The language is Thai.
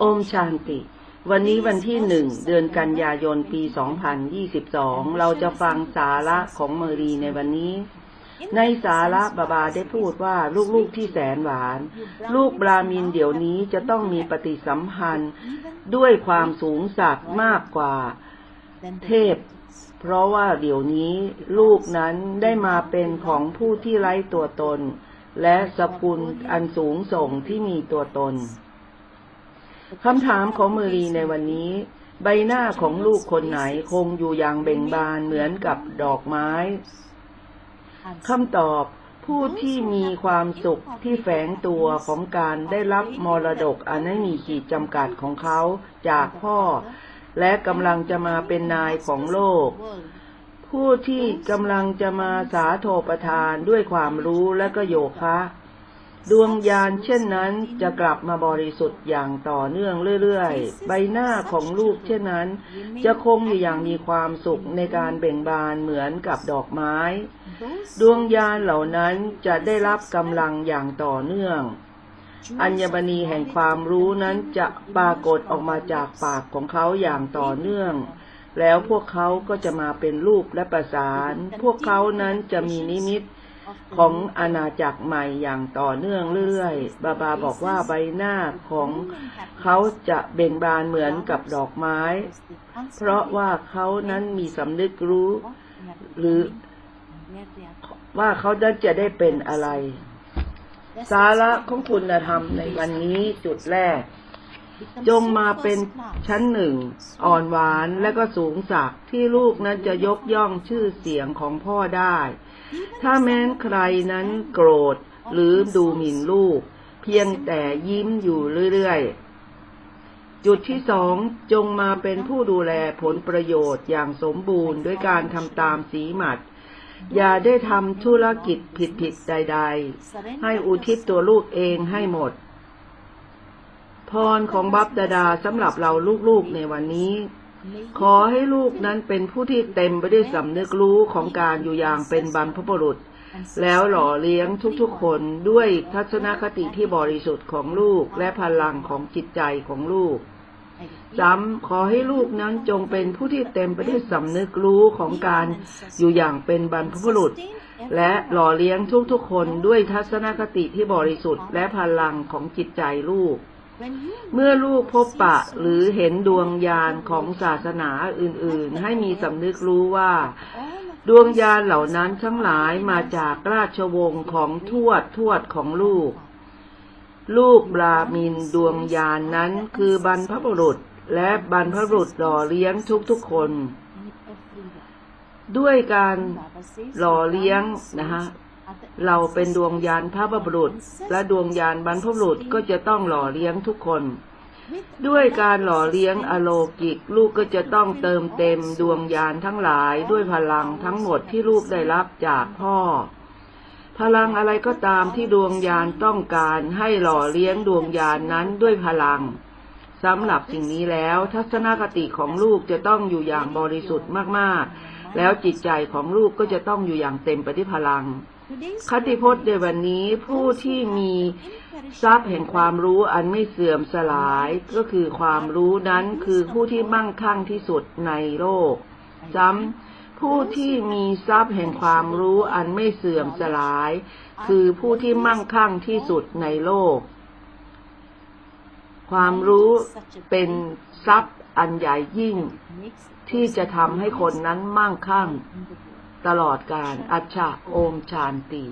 โอมชานติ วันนี้วันที่หนึ่งเดือนกันยายนปี 2022 เราจะฟังสาระของเมรีในวันนี้ ในสาระบาบาได้พูดว่าลูกๆที่แสนหวาน ลูกบรามินเดี๋ยวนี้จะต้องมีปฏิสัมพันธ์ด้วยความสูงสักดิ์มากกว่าเทพ เพราะว่าเดี๋ยวนี้ลูกนั้นได้มาเป็นของผู้ที่ไร้ตัวตน และสกุลอันสูงส่งที่มีตัวตน คำถามของเมรีในวันนี้ ใบหน้าของลูกคนไหนคงอยู่อย่างเบ่งบานเหมือนกับดอกไม้คำตอบผู้ที่มีความสุขที่แฝงตัวของการได้รับมรดกอันไม่มีขีดจำกัดของเขาจากพ่อ และกำลังจะมาเป็นนายของโลก ผู้ที่กำลังจะมาสาโทประทานด้วยความรู้และก็โยคะ ดวงญาณเช่นนั้นจะกลับมาบริสุทธิ์อย่างต่อเนื่องเรื่อยๆ ใบหน้าของลูกเช่นนั้น จะคงอยู่อย่างมีความสุขในการเบ่งบานเหมือนกับดอกไม้ ดวงญาณเหล่านั้นจะได้รับกำลังอย่างต่อเนื่อง อัญมณีแห่งความรู้นั้นจะปรากฏออกมาจากปากของเขาอย่างต่อเนื่องแล้วพวกเขาก็จะมาเป็นรูปและประสาน พวกเขานั้นจะมีนิมิต ของอาณาจักรใหม่อย่างต่อเนื่องเรื่อยๆ บาบาบอกว่าใบหน้าของเขาจะเบ่งบานเหมือนกับดอกไม้ เพราะว่าเขานั้นมีสำนึกรู้ หรือว่าเขานั้นจะได้เป็นอะไร สาระของคุณธรรมในวันนี้จุดแรก จงมาเป็นชั้นหนึ่ง อ่อนหวานและก็สูงสักที่ลูกนั้นจะยกย่องชื่อเสียงของพ่อได้ ถ้าแม้นใครนั้นโกรธหรือดูหมิ่นลูก เพียงแต่ยิ้มอยู่เรื่อยๆ จุดที่สองจงมาเป็นผู้ดูแลผลประโยชน์อย่างสมบูรณ์ด้วยการทำตามสีหมัดอย่าได้ทำธุรกิจผิดๆใด ๆ ให้อุทิศตัวลูกเองให้หมด พรของบัพดาดาสำหรับเราลูกๆในวันนี้ ขอให้ลูกนั้นเป็นผู้ที่เต็มไปด้วยสำนึกรู้ของการอยู่อย่างเป็นบรรพบุรุษ แล้วหล่อเลี้ยงทุกๆคนด้วยทัศนคติที่บริสุทธิ์ของลูกและพลังของจิตใจของลูกซ้ำขอให้ลูกนั้นจงเป็นผู้ที่เต็มไปด้วยสำนึกรู้ของการอยู่อย่างเป็นบรรพบุรุษ และหล่อเลี้ยงทุกๆคนด้วยทัศนคติที่บริสุทธิ์และพลังของจิตใจลูก เมื่อลูกพบปะหรือเห็นดวงญาณของศาสนาอื่นๆ ให้มีสำนึกรู้ว่า ดวงญาณเหล่านั้นทั้งหลายมาจากราชวงศ์ของทวดทวดของลูก ลูกบรามินดวงญานนั้นคือบรรพบุรุษและบรรพบุรุษหล่อเลี้ยงทุกๆคน ด้วยการหล่อเลี้ยงนะฮะ เราเป็นดวงยานพระบุรุษ และดวงยานบรรพบุรุษก็จะต้องหล่อเลี้ยงทุกคน ด้วยการหล่อเลี้ยงอโลกิก ลูกก็จะต้องเติมเต็มดวงยานทั้งหลายด้วยพลังทั้งหมดที่ลูกได้รับจากพ่อ พลังอะไรก็ตามที่ดวงยานต้องการให้หล่อเลี้ยงดวงยานนั้นด้วยพลังสำหรับสิ่งนี้แล้ว ทัศนคติของลูกจะต้องอยู่อย่างบริสุทธิ์มากๆ แล้วจิตใจของลูกก็จะต้องอยู่อย่างเต็มไปด้วยพลัง คติพจน์ในวันนี้ผู้ที่มีทรัพย์แห่งความรู้อันไม่เสื่อมสลายก็คือความรู้นั้นคือผู้ที่มั่งคั่งที่สุดในโลกซ้ำผู้ที่มีทรัพย์แห่งความรู้อันไม่เสื่อมสลาย คือผู้ที่มั่งคั่งที่สุดในโลก ความรู้เป็นทรัพย์อันใหญ่ยิ่ง ที่จะทำให้คนนั้นมั่งคั่ง ตลอดการอัจฉะโอมชานตี